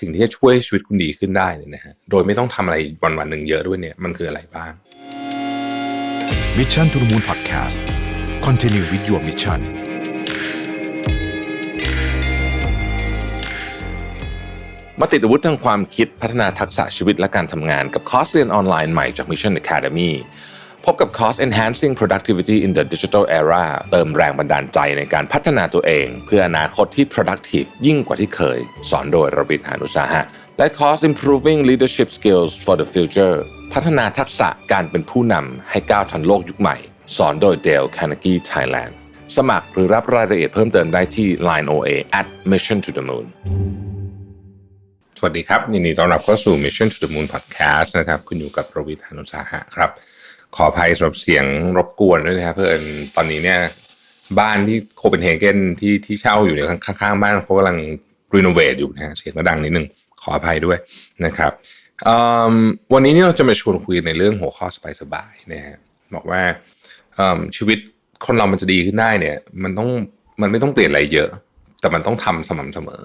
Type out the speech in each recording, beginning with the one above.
สิ่งที่จะช่วยชีวิตคุณดีขึ้นได้เนี่ยนะฮะโดยไม่ต้องทำอะไรวันวันๆหนึ่งเยอะด้วยเนี่ยมันคืออะไรบ้าง Mission to the Moon Podcast Continue with your mission มาติดอาวุธทางความคิดพัฒนาทักษะชีวิตและการทำงานกับคอร์สเรียนออนไลน์ใหม่จาก Mission Academy พบกับคอร์ส Enhancing Productivity in the Digital Era เติมแรงบันดาลใจในการพัฒนาตัวเอง เพื่ออนาคตที่ productive ยิ่งกว่าที่เคย สอนโดยรบิทหานุสาหะ และคอร์ส Improving Leadership Skills for the Future พัฒนาทักษะการเป็นผู้นำให้ก้าวทันโลกยุคใหม่ สอนโดย Dale Carnegie Thailand สมัครหรือรับรายละเอียดเพิ่มเติมได้ที่ Line OA at Mission to the Moon สวัสดีครับยินดีต้อนรับเข้าสู่ Mission to the Moon Podcast นะครับ คุณอยู่กับประวิทยานุสาหะครับ ขออภัยสำหรับเสียงรบกวนด้วยนะครับเพื่อนตอนนี้เนี่ยบ้านที่โคเปนเฮเกนที่ที่เช่าอยู่เนี่ยข้างๆบ้านเขากำลังรีโนเวทอยู่นะเสียงก็ดังนิดนึงขออภัยด้วยนะครับวันนี้เนี่ยเราจะมาชวนคุยในเรื่องหัวข้อสบายๆนะฮะบอกว่าชีวิตคนเรามันจะดีขึ้นได้เนี่ย มันต้องมันไม่ต้องเปลี่ยนอะไรเยอะ แต่มันต้องทำสม่ำเสมอ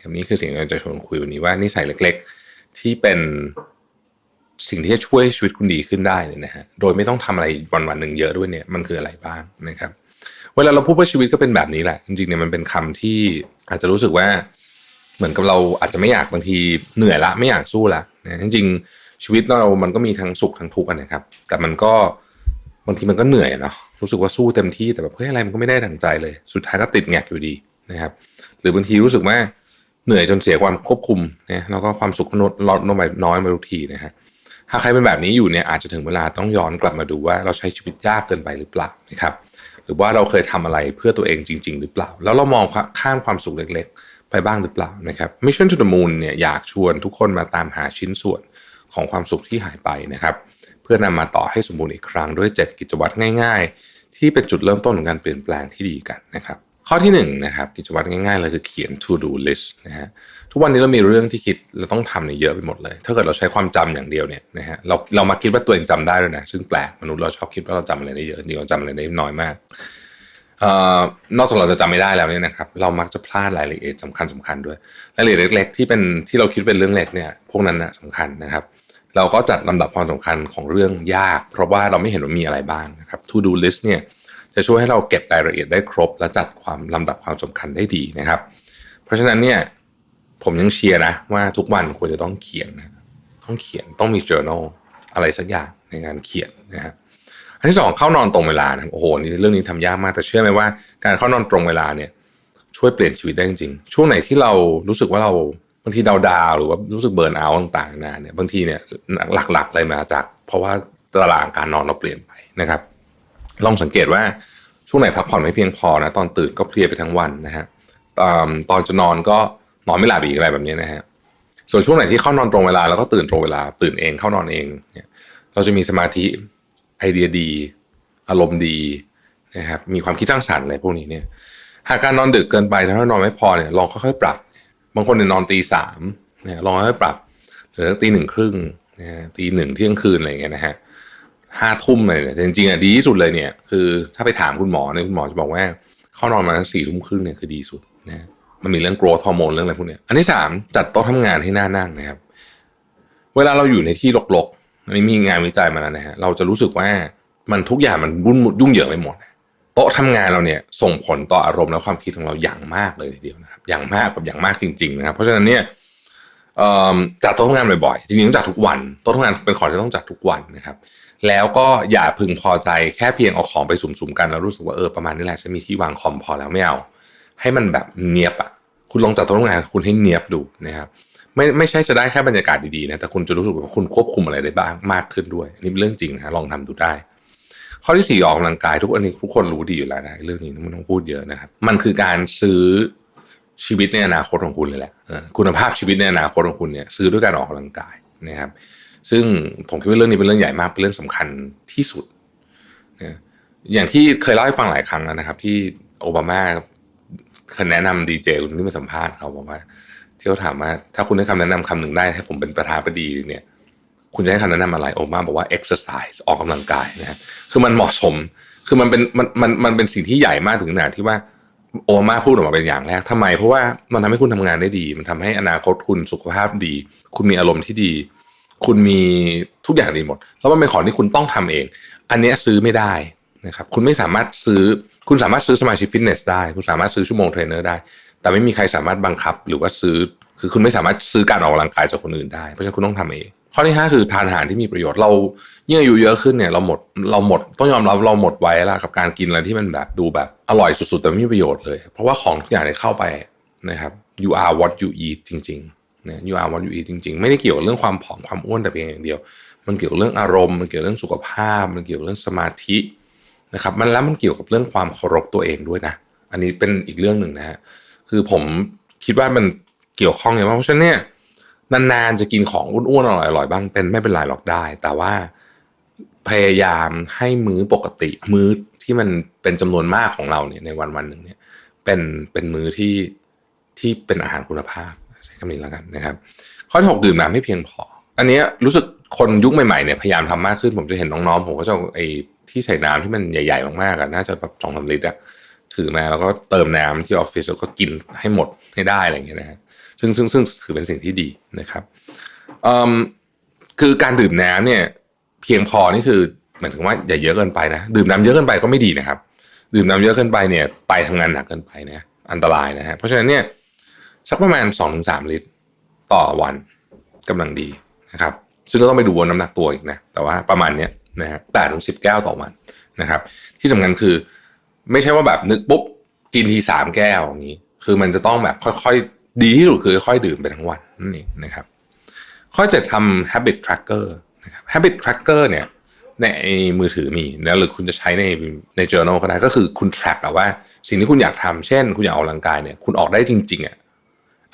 อันนี้คือสิ่งที่เราจะชวนคุยวันนี้ว่านิสัยเล็ก ๆ ที่เป็น สิ่งที่จะช่วยชีวิตคุณดีขึ้นได้เนี่ยนะฮะโดยไม่ต้องทำอะไรวันวันๆหนึ่งเยอะด้วยเนี่ยมันคืออะไรบ้างนะครับ เวลาเราพูดว่าชีวิตก็เป็นแบบนี้แหละ จริงๆเนี่ยมันเป็นคำที่อาจจะรู้สึกว่า เหมือนกับเราอาจจะไม่อยากบางทีเหนื่อยละไม่อยากสู้ละนะจริงๆชีวิตเรามันก็มีทั้งสุขทั้งทุกข์นะครับ แต่มันก็บางทีมันก็เหนื่อยเนาะรู้สึกว่าสู้เต็มที่แต่แบบเฮ้ยอะไรมันก็ไม่ได้ดังใจเลย สุดท้ายก็ติดแงกอยู่ดีนะครับ หรือบางทีรู้สึกว่าเหนื่อยจนเสียความควบคุมนะแล้วก็ความสุขลดลดลงไปน้อยไปทุกทีนะฮะ ถ้าใครเป็นแบบนี้อยู่เนี่ยอาจจะถึงเวลาต้องย้อนกลับมาดูว่าเราใช้ชีวิตยากเกินไปหรือเปล่านะครับหรือว่าเราเคยทำอะไรเพื่อตัวเองจริง ๆ หรือเปล่า แล้วเรามองข้ามความสุขเล็กๆ ไปบ้างหรือเปล่านะครับ Mission to the Moon เนี่ยอยากชวนทุกคนมาตามหาชิ้นส่วนของความสุขที่หายไปนะครับเพื่อนำมาต่อให้สมบูรณ์อีกครั้งด้วย 7 กิจวัตรง่าย ๆ ที่เป็นจุดเริ่มต้นของการเปลี่ยนแปลงที่ดีกันนะครับ ข้อที่1นงนะครับกิจวัตรง่ายๆเลยคือเขียน to do list นะฮะทุกวันนี้เรามีเรื่องที่คิดเราต้องทำเนี่ยเยอะไปหมดเลย ถ้าเกิดเราใช้ความจำอย่างเดียวเนี่ยนะฮะเราเรามาคิดว่าตัวเองจำได้ด้วยนะซึ่งแปลกมนุษย์เราชอบคิดว่าเราจำอะไรได้เยอะจริงๆเราจำอะไรได้น้อยมากออนอกจากเราจะจำไม่ได้แล้วเนี่ยนะครับ เรามักจะพลาดรายละเอียดสำคัญสำคัญด้วยรายละเอียดเล็ก ๆ ที่เป็นที่เราคิดเป็นเรื่องเล็กเนี่ยพวกนั้นนะสำคัญนะครับ เราก็จัดลำดับความสำคัญของเรื่องยาก เพราะว่าเราไม่เห็นว่ามีอะไรบ้างนะครับ to do list เนี่ย จะช่วยให้เราเก็บรายละเอียดได้ครบ และจัดความลำดับความสำคัญได้ดีนะครับ เพราะฉะนั้นเนี่ยผมยังเชียร์นะว่าทุกวันควรจะต้องเขียนนะต้องเขียนต้องมี journal อะไรสักอย่างในการเขียนนะครับอันที่สองเข้านอนตรงเวลานะโอ้โหนี่เรื่องนี้ทำยากมากแต่เชื่อไหมว่าการเข้านอนตรงเวลาเนี่ย ช่วยเปลี่ยนชีวิตได้จริงๆช่วงไหนที่เรารู้สึกว่าเราบางทีดาวดาวๆหรือว่ารู้สึกเบิร์นเอาต่างๆนาเนี่ยบางทีเนี่ยหลักๆเลยมาจาก เพราะว่าตารางการนอนเราเปลี่ยนไปนะครับ ลองสังเกตว่าช่วงไหนพักผ่อนไม่เพียงพอนะตอนตื่นก็เพลียไปทั้งวันนะฮะตอนจะนอนก็นอนไม่หลับอีกอะไรแบบนี้นะฮะส่วนช่วงไหนที่เข้านอนตรงเวลาแล้วก็ตื่นตรงเวลา ตื่นเองเข้านอนเองเนี่ยเราจะมีสมาธิไอเดียดี อารมณ์ดีนะครับมีความคิดสร้างสรรค์อะไรพวกนี้เนี่ยหากการนอนดึกเกินไปถ้านอนไม่พอเนี่ยลองค่อยๆปรับ บางคนเนี่ยนอนตีสามเนี่ยลองค่อยๆปรับหรือตีหนึ่งครึ่งนะฮะตีหนึ่งเที่ยงคืนอะไรอย่างเงี้ยนะฮะ ห้าทุ่มอะไรเนี่ยแต่จริงๆอะดีที่สุดเลยเนี่ย คือถ้าไปถามคุณหมอเนี่ยคุณหมอจะบอกว่าเข้านอนมาสี่ทุ่มครึ่งเนี่ยคือดีสุดนะมันมีเรื่อง growth hormone เรื่องอะไรพวกเนี้ยอันที่สามจัดโต๊ะทำงานให้น่านั่งนะครับ เวลาเราอยู่ในที่รกๆอันนี้มีงานวิจัยมาแล้วนะฮะเราจะรู้สึกว่ามันทุกอย่างมันวุ่นยุ่งเหยิงไปหมดโต๊ะทำงานเราเนี่ยส่งผลต่ออารมณ์และความคิดของเราอย่างมากเลยทีเดียวนะครับอย่างมากกับอย่างมากจริง ๆ นะครับ เพราะฉะนั้นเนี่ย จัดโต๊ะทำงานบ่อยๆจริงๆต้องจัดทุกวันโต๊ะทำงานเป็นของที่ต้องจัดทุกวันนะครับ แล้วก็อย่าพึงพอใจแค่เพียงเอาของไปสุ่มๆกันแล้วรู้สึกว่าเออประมาณนี้แหละฉันมีที่วางคอมพอแล้วไม่เอาให้มันแบบเนียบอะคุณลองจัดโต๊ะทำงานคุณให้เนียบดูนะครับไม่ไม่ใช่จะได้แค่บรรยากาศดีๆนะแต่คุณจะรู้สึกว่าคุณควบคุมอะไรได้บ้างมากขึ้นด้วยอันนี่เป็นเรื่องจริงนะลองทำดูได้ ข้อที่สี่ออกกำลังกายทุกอันนี้ทุกคนรู้ดีอยู่แล้วนะเรื่องนี้ไม่ต้องพูดเยอะนะครับ มันคือการซื้อ ชีวิตในอนาคตของคุณเลยแหละคุณภาพชีวิตในอนาคตของคุณเนี่ยซื้อด้วยการออกกำลังกายนะครับ ซึ่งผมคิดว่าเรื่องนี้เป็นเรื่องใหญ่มากเป็นเรื่องสำคัญที่สุดนะอย่างที่เคยเล่าให้ฟังหลายครั้งแล้วนะครับ ที่โอบามาเคยแนะนำดีเจคนที่มาสัมภาษณ์เขาบอกว่าที่เขาถามว่าถ้าคุณให้คำแนะนำคำหนึ่งได้ให้ผมเป็นประธานบดีเนี่ย คุณจะให้คำแนะนำอะไรโอมาบอกว่า exercise ออกกำลังกายนะฮะคือมันเหมาะสม คือมันเป็นมันมันมันเป็นสิ่งที่ใหญ่มากถึงขนาดที่ว่า โอมาพูดออกมาเป็นอย่างแรกทำไม เพราะว่ามันทำให้คุณทำงานได้ดี มันทำให้อนาคตคุณสุขภาพดี คุณมีอารมณ์ที่ดี คุณมีทุกอย่างดีหมด แล้วมันเป็นของที่คุณต้องทำเอง อันนี้ซื้อไม่ได้นะครับ คุณไม่สามารถซื้อ คุณสามารถซื้อสมาชิกฟิตเนสได้ คุณสามารถซื้อชั่วโมงเทรนเนอร์ได้ แต่ไม่มีใครสามารถบังคับหรือว่าซื้อ คือคุณไม่สามารถซื้อการออกกำลังกายจากคนอื่นได้ เพราะฉะนั้นคุณต้องทำเอง ข้อที่ห้าคือทานอาหารที่มีประโยชน์เรายิ่งอายุเยอะขึ้นเนี่ยเราหมดเราหมดต้องยอมรับเราหมดไว้ล้วกับการกินอะไรที่มันแบบดูแบบอร่อยสุดๆ แต่ไม่มีประโยชน์เลย เพราะว่าของทุกอย่างที่เข้าไปนะครับ you are what you eat จริงๆนะ you are what you eat จริง ๆ ไม่ได้เกี่ยวกับเรื่องความผอมความอ้วนแต่เพียงอย่างเดียว มันเกี่ยวกับเรื่องอารมณ์มันเกี่ยวกับเรื่องสุขภาพ มันเกี่ยวกับเรื่องสมาธินะครับมันแล้วมันเกี่ยวกับเรื่องความเคารพตัวเองด้วยนะ อันนี้เป็นอีกเรื่องหนึ่งนะฮะคือผมคิดว่ามันเกี่ยวข้องอย่างมากเพราะฉะนั้นเนี่ย นานๆจะกินของอ้วนๆอร่อยๆบ้างเป็นไม่เป็นไรหรอกได้ แต่ว่าพยายามให้มื้อปกติมื้อที่มันเป็นจำนวนมากของเราเนี่ยในวันวันๆหนึ่งเนี่ยเป็นเป็นมื้อที่ที่เป็นอาหารคุณภาพใช้คำนี้แล้วกันนะครับ ข้อที่หกดื่มน้ำให้เพียงพอ อันนี้รู้สึกคนยุคใหม่ๆเนี่ยพยายามทำมากขึ้นผมจะเห็นน้องๆผมก็จะไอ้ที่ใส่น้ำที่มันใหญ่ๆมากๆอะน่าจะแบบสองสามลิตรอะถือมาแล้วก็เติมน้ำที่ออฟฟิศแล้วก็กินให้หมดให้ได้อะไรอย่างเงี้ยนะฮะ ซึ่งซึ่งซึ่งถือเป็นสิ่งที่ดีนะครับคือการดื่มน้ำเนี่ย เพียงพอนี่คือหมายถึงว่าอย่าเยอะเกินไปนะดื่มน้ำเยอะเกินไปก็ไม่ดีนะครับ ดื่มน้ำเยอะเกินไปเนี่ยไตทำงานหนักเกินไปนะอันตรายนะฮะเพราะฉะนั้นเนี่ยสักประมาณสองถึงสามลิตร ต่อวันกำลังดีนะครับ ซึ่งก็ต้องไปดูบนน้ำหนักตัวอีกนะแต่ว่าประมาณเนี้ยนะฮะแปดถึงสิบแก้วต่อวันนะครับ ที่สำคัญคือ ไม่ใช่ว่าแบบนึกปุ๊บกินทีสามแก้วอย่างนี้ คือมันจะต้องแบบค่อยๆ ดีที่สุดคือค่อยดื่มไปทั้งวันนั่นเองนะครับ ข้อเจ็ดทำ habit tracker นะครับ habit tracker เนี่ยในมือถือมีนะหรือคุณจะใช้ในใน journal ก็ได้ก็คือคุณ track อะว่า สิ่งที่คุณอยากทำเช่น คุณอยากออกกำลังกายเนี่ยคุณออกได้จริง ๆอะ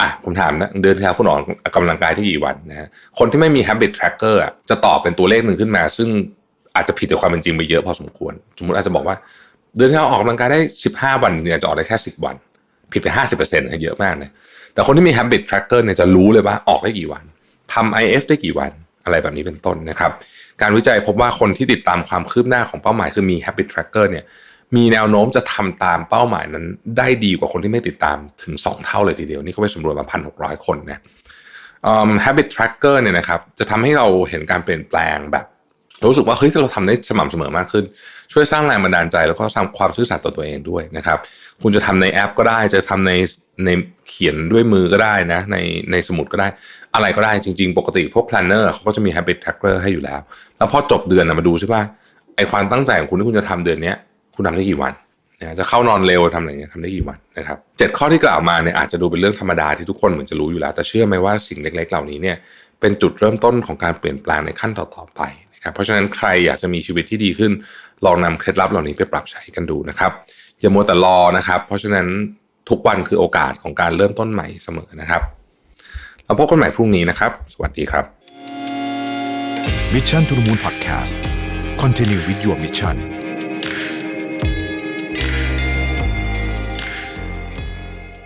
อะผมถามนะเดือนที่แล้วคุณออกกำลังกายที่กี่วันนะฮะคนที่ไม่มี habit tracker อะจะตอบเป็นตัวเลขหนึ่งขึ้นมา ซึ่งอาจจะผิดจากความเป็นจริงไปเยอะพอสมควร สมมติอาจจะบอกว่า เดือนที่แล้วออกกำลังกายได้ 15 วันเนี่ยจะออกได้แค่ 10 วัน ผิดไป 50%นะเยอะมากเลยแต่คนที่มี habit tracker เนี่ยจะรู้เลยว่าออกได้กี่วันทำ IF ได้กี่วันอะไรแบบนี้เป็นต้นนะครับ การวิจัยพบว่าคนที่ติดตามความคืบหน้าของเป้าหมายคือมี habit tracker เนี่ยมีแนวโน้มจะทำตามเป้าหมายนั้น ได้ดีกว่าคนที่ไม่ติดตามถึง 2 เท่าเลยทีเดียว นี่เขาไปสำรวจมาพันหกร้อยคนนะ habit tracker เนี่ยนะครับจะทำให้เราเห็นการเปลี่ยนแปลงแบบ รู้สึกว่าเฮ้ยเราทำได้สม่ำเสมอมากขึ้น ช่วยสร้างแรงบันดาลใจ แล้วก็สร้างความซื่อสัตย์ต่อตัวเองด้วยนะครับ คุณจะทำในแอปก็ได้ จะทำในในเขียนด้วยมือก็ได้นะ ในในสมุดก็ได้ อะไรก็ได้จริง ๆ ปกติพวก planner เขาก็จะมี habit tracker ให้อยู่แล้ว แล้วพอจบเดือนนะมาดูใช่ป่ะไอความตั้งใจของคุณที่คุณจะทำเดือนนี้คุณทำได้กี่วันนะจะเข้านอนเร็วทำอะไรเงี้ยทำได้กี่วันนะครับเจ็ดข้อที่กล่าวมาเนี่ยอาจจะดูเป็นเรื่องธรรมดาที่ทุกคนเหมือนจะรู้อยู่แล้ว แต่เชื่อไหมว่าสิ่งเล็ก ๆ เหล่านี้เนี่ยเป็นจุดเริ่มต้นของการเปลี่ยนแปลงในขั้นต่อๆไป นะครับเพราะฉะนั้นใครอยากจะมีชีวิตที่ดีขึ้น ลองนำเคล็ดลับเหล่านี้ไปปรับใช้กันดูนะครับอย่ามัวแต่รอนะครับ เพราะฉะนั้นทุกวันคือโอกาสของการเริ่มต้นใหม่เสมอนะครับเราพบกันใหม่พรุ่งนี้นะครับ สวัสดีครับ Mission to the Moon Podcast Continue with your mission